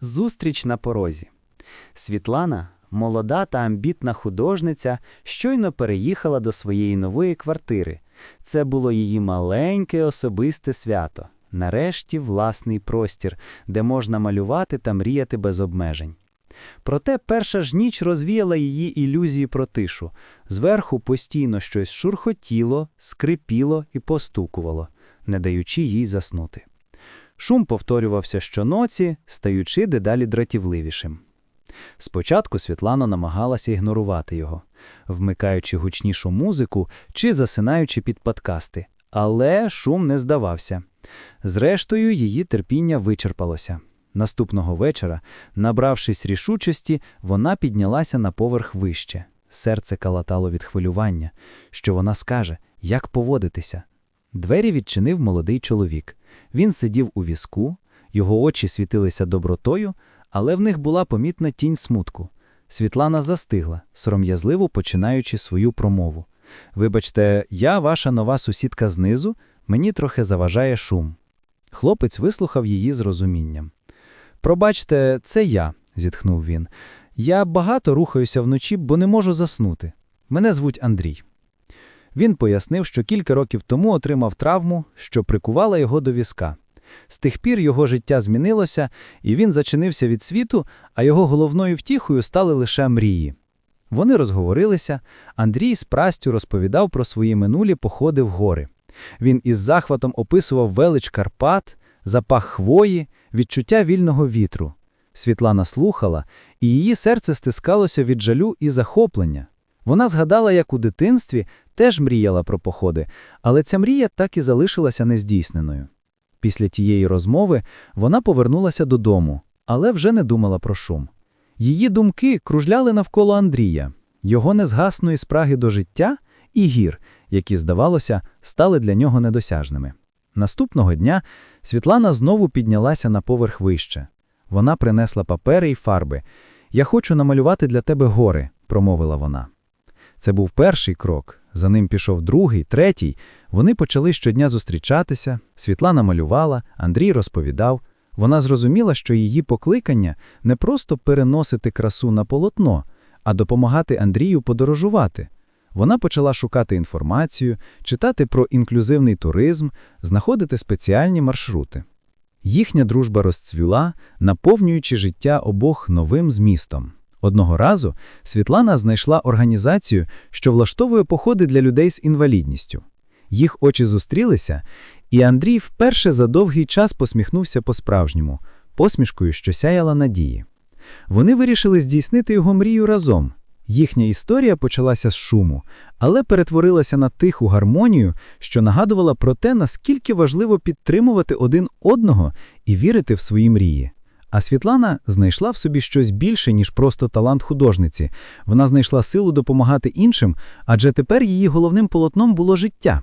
Зустріч на порозі. Світлана, молода та амбітна художниця, щойно переїхала до своєї нової квартири. Це було її маленьке особисте свято. Нарешті власний простір, де можна малювати та мріяти без обмежень. Проте перша ж ніч розвіяла її ілюзії про тишу. Зверху постійно щось шурхотіло, скрипіло і постукувало, не даючи їй заснути. Шум повторювався щоноці, стаючи дедалі дратівливішим. Спочатку Світлана намагалася ігнорувати його, вмикаючи гучнішу музику чи засинаючи під подкасти, але шум не здавався. Зрештою, її терпіння вичерпалося. Наступного вечора, набравшись рішучості, вона піднялася на поверх вище. Серце калатало від хвилювання. Що вона скаже, як поводитися? Двері відчинив молодий чоловік. Він сидів у візку, його очі світилися добротою, але в них була помітна тінь смутку. Світлана застигла, сором'язливо починаючи свою промову. Вибачте, я ваша нова сусідка знизу, мені трохи заважає шум. Хлопець вислухав її з розумінням. Пробачте, це я, зітхнув він. Я багато рухаюся вночі, бо не можу заснути. Мене звуть Андрій. Він пояснив, що кілька років тому отримав травму, що прикувала його до візка. З тих пір його життя змінилося, і він зачинився від світу, а його головною втіхою стали лише мрії. Вони розговорилися, Андрій з прастю розповідав про свої минулі походи в гори. Він із захватом описував велич Карпат, запах хвої, відчуття вільного вітру. Світлана слухала, і її серце стискалося від жалю і захоплення. Вона згадала, як у дитинстві теж мріяла про походи, але ця мрія так і залишилася нездійсненою. Після тієї розмови вона повернулася додому, але вже не думала про шум. Її думки кружляли навколо Андрія, його незгасної спраги до життя і гір, які, здавалося, стали для нього недосяжними. Наступного дня Світлана знову піднялася на поверх вище. Вона принесла папери й фарби. Я хочу намалювати для тебе гори, промовила вона. Це був перший крок. За ним пішов другий, третій. Вони почали щодня зустрічатися. Світлана малювала, Андрій розповідав. Вона зрозуміла, що її покликання не просто переносити красу на полотно, а допомагати Андрію подорожувати. Вона почала шукати інформацію, читати про інклюзивний туризм, знаходити спеціальні маршрути. Їхня дружба розцвіла, наповнюючи життя обох новим змістом. Одного разу Світлана знайшла організацію, що влаштовує походи для людей з інвалідністю. Їх очі зустрілися, і Андрій вперше за довгий час посміхнувся по-справжньому, посмішкою, що сяяла надії. Вони вирішили здійснити його мрію разом. Їхня історія почалася з шуму, але перетворилася на тиху гармонію, що нагадувала про те, наскільки важливо підтримувати один одного і вірити в свої мрії. А Світлана знайшла в собі щось більше, ніж просто талант художниці. Вона знайшла силу допомагати іншим, адже тепер її головним полотном було життя.